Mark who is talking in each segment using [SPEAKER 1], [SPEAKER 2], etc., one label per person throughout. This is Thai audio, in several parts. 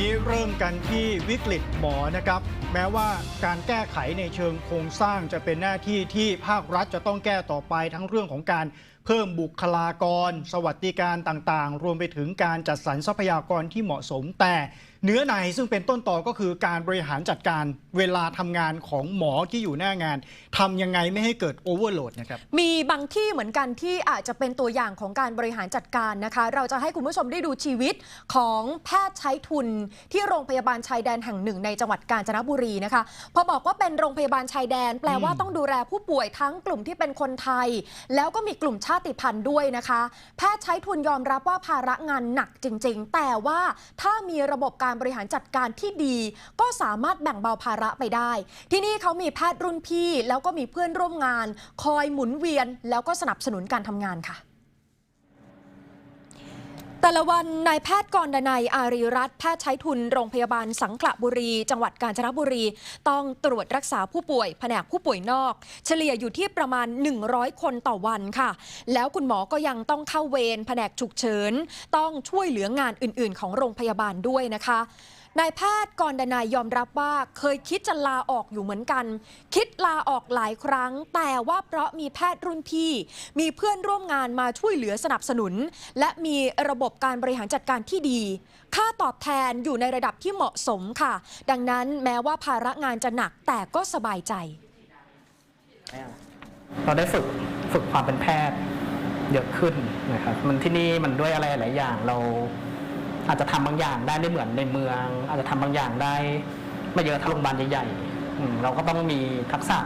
[SPEAKER 1] you. เริ่มกันที่วิกฤตหมอนะครับ แม้ว่าการแก้ไขในเชิงโครงสร้างจะเป็นหน้าที่ที่ภาครัฐจะต้องแก้ต่อไปทั้งเรื่องของการเพิ่มบุคลากร สวัสดิการต่างๆ รวมไปถึงการจัดสรรทรัพยากรที่เหมาะสม แต่เนื้อในซึ่งเป็นต้นต่อก็คือการบริหารจัดการเวลาทำงานของหมอที่อยู่หน้างานทำยังไงไม่ให้เกิดโอเวอร์โหลดนะครับ
[SPEAKER 2] มีบางที่เหมือนกันที่อาจจะเป็นตัวอย่างของการบริหารจัดการนะคะ เราจะให้คุณผู้ชมได้ดูชีวิตของแพทย์ใช้ทุนที่โรงพยาบาลชายแดนแห่งหนึ่งในจังหวัดกาญจนบุรีนะคะ พอบอกว่าเป็นโรงพยาบาลชายแดน แปลว่า
[SPEAKER 1] อืม
[SPEAKER 2] ต้องดูแลผู้ป่วยทั้งกลุ่มที่เป็นคนไทย แล้วก็มีกลุ่มชาติพันธุ์ด้วยนะคะ แพทย์ใช้ทุนยอมรับว่าภาระงานหนักจริง ๆ แต่ว่าถ้ามีระบบการบริหารจัดการที่ดี ก็สามารถแบ่งเบาภาระไปได้ ที่นี่เขามีแพทย์รุ่นพี่ แล้วก็มีเพื่อนร่วมงาน คอยหมุนเวียน แล้วก็สนับสนุนการทำงานค่ะ แต่ละวันนายแพทย์กรดนัยอารีรัตน์แพทย์ใช้ทุนโรงพยาบาลสังขละบุรี จังหวัดกาญจนบุรี ต้องตรวจรักษาผู้ป่วยแผนกผู้ป่วยนอก เฉลี่ยอยู่ที่ประมาณ 100 คนต่อวันค่ะ แล้วคุณหมอก็ยังต้องเข้าเวรแผนกฉุกเฉิน ต้องช่วยเหลืองานอื่น ๆ ของโรงพยาบาลด้วยนะคะ นายแพทย์กรดนายยอมรับว่าเคยคิดจะลาออกอยู่เหมือนกัน คิดลาออกหลายครั้ง แต่ว่าเพราะมีแพทย์รุ่นพี่ มีเพื่อนร่วมงานมาช่วยเหลือสนับสนุน และมีระบบการบริหารจัดการที่ดี ค่าตอบแทนอยู่ในระดับที่เหมาะสมค่ะ ดังนั้นแม้ว่าภาระงานจะหนักแต่ก็สบายใจ
[SPEAKER 3] เราได้ฝึกฝึกความเป็นแพทย์เยอะขึ้นนะครับมันที่นี่มันด้วยอะไรหลายอย่างเรา อาจจะทำบางอย่างได้ไม่เหมือนในเมือง อาจจะทำบางอย่างได้ไม่เยอะเท่าโรงพยาบาลใหญ่ๆเราก็ต้องมีทักษะ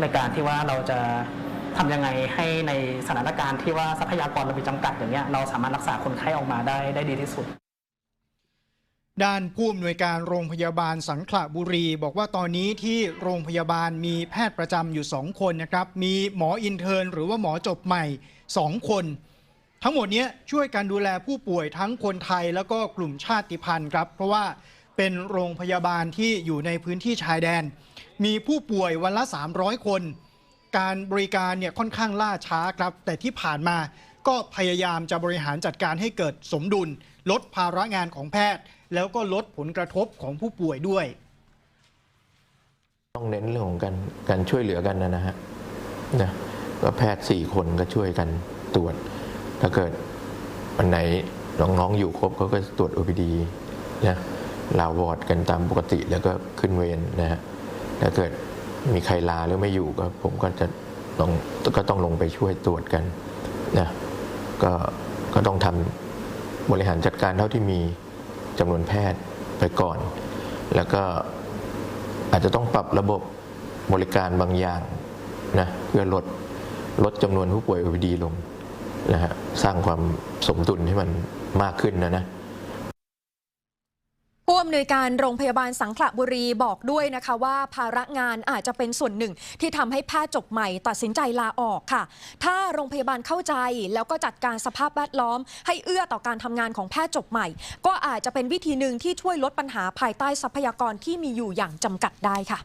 [SPEAKER 3] ในการที่ว่าเราจะทำยังไงให้ในสถานการณ์ที่ว่าทรัพยากรเรามีจำกัดอย่างเงี้ยเราสามารถรักษาคนไข้ออกมาได้ได้ดีที่สุด
[SPEAKER 1] ด้านผู้อำนวยการโรงพยาบาลสังขละบุรี บอกว่าตอนนี้ที่โรงพยาบาลมีแพทย์ประจำอยู่ 2 คนนะครับ มีหมออินเทอร์นหรือว่าหมอจบใหม่ 2 คน ทั้งหมดนี้ช่วยกันดูแลผู้ป่วยทั้งคนไทยแล้วก็กลุ่มชาติพันธุ์ครับ เพราะว่าเป็นโรงพยาบาลที่อยู่ในพื้นที่ชายแดน มีผู้ป่วยวันละ 300 คน การบริการเนี่ยค่อนข้างล่าช้าครับ แต่ที่ผ่านมาก็พยายามจะบริหารจัดการให้เกิดสมดุล ลดภาระงานของแพทย์ แล้วก็ลดผลกระทบของผู้ป่วยด้วย
[SPEAKER 4] ต้องเน้นเรื่องของการการช่วยเหลือกันนะนะฮะนะก็แพทย์สี่คนก็ช่วยกันตรวจ ถ้าเกิดวันไหนน้องๆอยู่ครบเขาก็ตรวจ OPD นะลาวอร์ดกันตามปกติแล้วก็ขึ้นเวรนะฮะถ้าเกิดมีใครลาหรือไม่อยู่ก็ผมก็จะต้องก็ต้องลงไปช่วยตรวจกันนะก็ก็ต้องทำบริหารจัดการเท่าที่มีจำนวนแพทย์ไปก่อน แล้วก็อาจจะต้องปรับระบบบริการบางอย่างนะเพื่อลดลดจำนวนผู้ป่วย OPD ลง นะฮะสร้างความสมดุลให้มันมากขึ้นนะนะ
[SPEAKER 2] ผู้อำนวยการโรงพยาบาลสังขละบุรีบอกด้วยนะคะว่าภาระงานอาจจะเป็นส่วนหนึ่ง ที่ทำให้แพทย์จบใหม่ตัดสินใจลาออกค่ะ ถ้าโรงพยาบาลเข้าใจแล้วก็จัดการสภาพแวดล้อม ให้เอื้อต่อการทำงานของแพทย์จบใหม่ ก็อาจจะเป็นวิธีหนึ่งที่ช่วยลดปัญหาภายใต้ทรัพยากรที่มีอยู่อย่างจำกัดได้ค่ะ